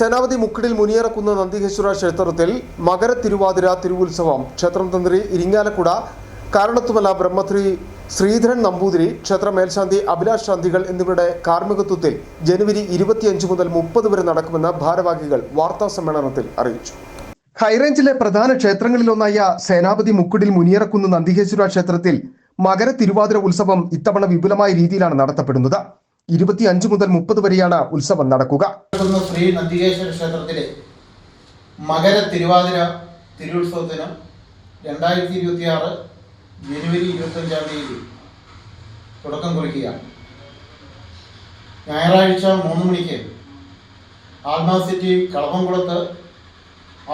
സേനാപതി മുക്കിടിൽ മുനിയറക്കുന്ന നന്ദികേശ്വര ക്ഷേത്രത്തിൽ മകര തിരുവാതിര തിരുവുത്സവം. ക്ഷേത്രം തന്ത്രി ഇരിങ്ങാലക്കുട കാരണത്തുമല ബ്രഹ്മത്രി ശ്രീധരൻ നമ്പൂതിരി ക്ഷേത്ര മേൽശാന്തി അഭിലാഷ് ശാന്തികൾ എന്നിവരുടെ കാർമ്മികത്വത്തിൽ ജനുവരി ഇരുപത്തിയഞ്ച് മുതൽ മുപ്പത് വരെ നടക്കുമെന്ന് ഭാരവാഹികൾ വാർത്താ സമ്മേളനത്തിൽ അറിയിച്ചു. ഹൈറേഞ്ചിലെ പ്രധാന ക്ഷേത്രങ്ങളിലൊന്നായ സേനാപതി മുക്കുടിൽ മുനിയിറക്കുന്ന നന്ദികേശ്വര ക്ഷേത്രത്തിൽ മകര തിരുവാതിര ഉത്സവം ഇത്തവണ വിപുലമായ രീതിയിലാണ് നടത്തപ്പെടുന്നത്. ഇരുപത്തിയഞ്ച് മുതൽ മുപ്പത് വരെയാണ് ഉത്സവം നടക്കുക. ശ്രീ നന്ദികേശ്വര ക്ഷേത്രത്തിലെ മകര തിരുവാതിര തിരുവുത്സവത്തിന് രണ്ടായിരത്തി ഇരുപത്തി ആറ് ജനുവരി ഇരുപത്തഞ്ചാം തീയതി തുടക്കം കുറിക്കുകയാണ്. ഞായറാഴ്ച മൂന്ന് മണിക്ക് ആത്മാ സിറ്റി കളമംകുളത്ത്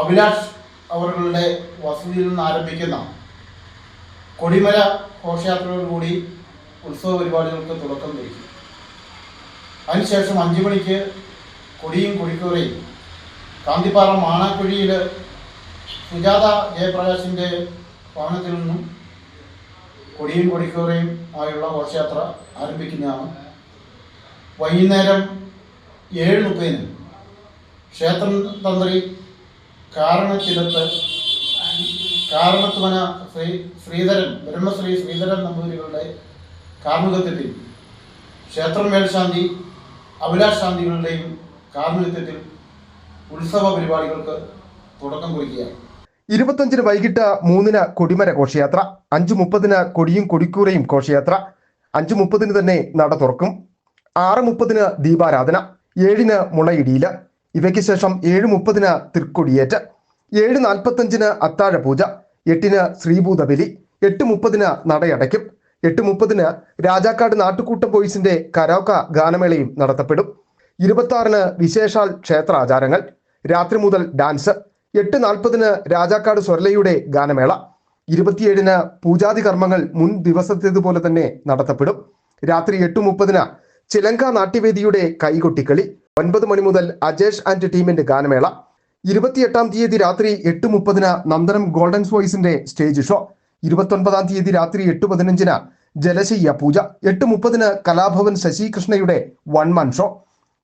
അഭിലാഷ് അവരുടെ വസതിയിൽ നിന്ന് ആരംഭിക്കുന്ന കൊടിമല ഘോഷയാത്രയോടുകൂടി ഉത്സവ പരിപാടികൾക്ക് തുടക്കം കുറിക്കും. അതിനുശേഷം അഞ്ചു മണിക്ക് കൊടിയും കൊടിക്കൂറയും കാന്തിപ്പാറ മാണാക്കുഴിയിൽ സുജാത ജയപ്രകാശിന്റെ ഭവനത്തിൽ നിന്നും കൊടിയും കൊടിക്കൂറയും ആയുള്ള ഘോഷയാത്ര ആരംഭിക്കുന്നതാണ്. വൈകുന്നേരം ഏഴ് മുപ്പതിന് ക്ഷേത്ര തന്ത്രി കാരണത്തിലത്ത് കാരണത്തുമന ശ്രീ ശ്രീധരൻ ബ്രഹ്മശ്രീ ശ്രീധരൻ നമ്പൂതിരികളുടെ കാർമ്മികത്വത്തിൽ ക്ഷേത്രം മേൽശാന്തി അഭിലാഷ് ശാന്തികളുടെയും കാർമ്മികത്വത്തിൽ ഉത്സവ പരിപാടികൾക്ക് തുടക്കം കുറിക്കുകയാണ്. ഇരുപത്തഞ്ചിന് വൈകിട്ട് മൂന്നിന് കൊടിമര ഘോഷയാത്ര അഞ്ചു മുപ്പതിന് കൊടിയും കൊടിക്കൂറയും ഘോഷയാത്ര അഞ്ചു മുപ്പതിന് തന്നെ നട തുറക്കും ആറ് മുപ്പതിന് ദീപാരാധന ഏഴിന് മുളയിടിയിൽ ഇവയ്ക്ക് ശേഷം ഏഴ് മുപ്പതിന് തൃക്കൊടിയേറ്റ് ഏഴ് നാൽപ്പത്തഞ്ചിന് അത്താഴപൂജ എട്ടിന് ശ്രീഭൂതബലി എട്ട് മുപ്പതിന് നടയടയ്ക്കും എട്ട് മുപ്പതിന് രാജാക്കാട് നാട്ടുകൂട്ടം ബോയ്സിന്റെ കരോക്ക ഗാനമേളയും നടത്തപ്പെടും. ഇരുപത്തി വിശേഷാൽ ക്ഷേത്രാചാരങ്ങൾ രാത്രി മുതൽ ഡാൻസ്. എട്ട് നാൽപ്പതിന് രാജാക്കാട് സ്വർലയുടെ ഗാനമേള. ഇരുപത്തിയേഴിന് പൂജാതി കർമ്മങ്ങൾ മുൻ ദിവസത്തേതുപോലെ തന്നെ നടത്തപ്പെടും. രാത്രി എട്ട് മുപ്പതിന് ചിലങ്ക നാട്യവേദിയുടെ കൈകൊട്ടിക്കളി. ഒൻപത് മണി മുതൽ അജേഷ് ആൻഡ് ടീമിന്റെ ഗാനമേള. ഇരുപത്തിയെട്ടാം തീയതി രാത്രി എട്ട് മുപ്പതിന് നന്ദനം ഗോൾഡൻ വോയിസിന്റെ സ്റ്റേജ് ഷോ. ഇരുപത്തൊൻപതാം തീയതി രാത്രി എട്ട് പതിനഞ്ചിന് ജലശയ്യ പൂജ. എട്ട് മുപ്പതിന് കലാഭവൻ ശശികൃഷ്ണയുടെ വൺ മൺ ഷോ.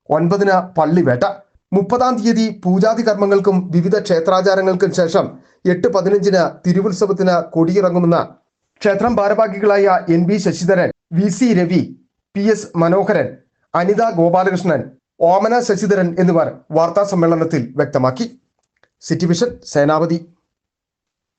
ഒൻപതിന് പള്ളിവേട്ട. മുപ്പതാം തീയതി പൂജാതി കർമ്മങ്ങൾക്കും വിവിധ ക്ഷേത്രാചാരങ്ങൾക്കും ശേഷം എട്ട് പതിനഞ്ചിന് തിരുവുത്സവത്തിന് കൊടിയിറങ്ങുമെന്ന് ക്ഷേത്രം ഭാരവാഹികളായ N B Sasidharan V C Ravi P S Manoharan Anitha Gopalakrishnan Omana Sasidharan എന്നിവർ വാർത്താ സമ്മേളനത്തിൽ വ്യക്തമാക്കി. City vision Senapathy.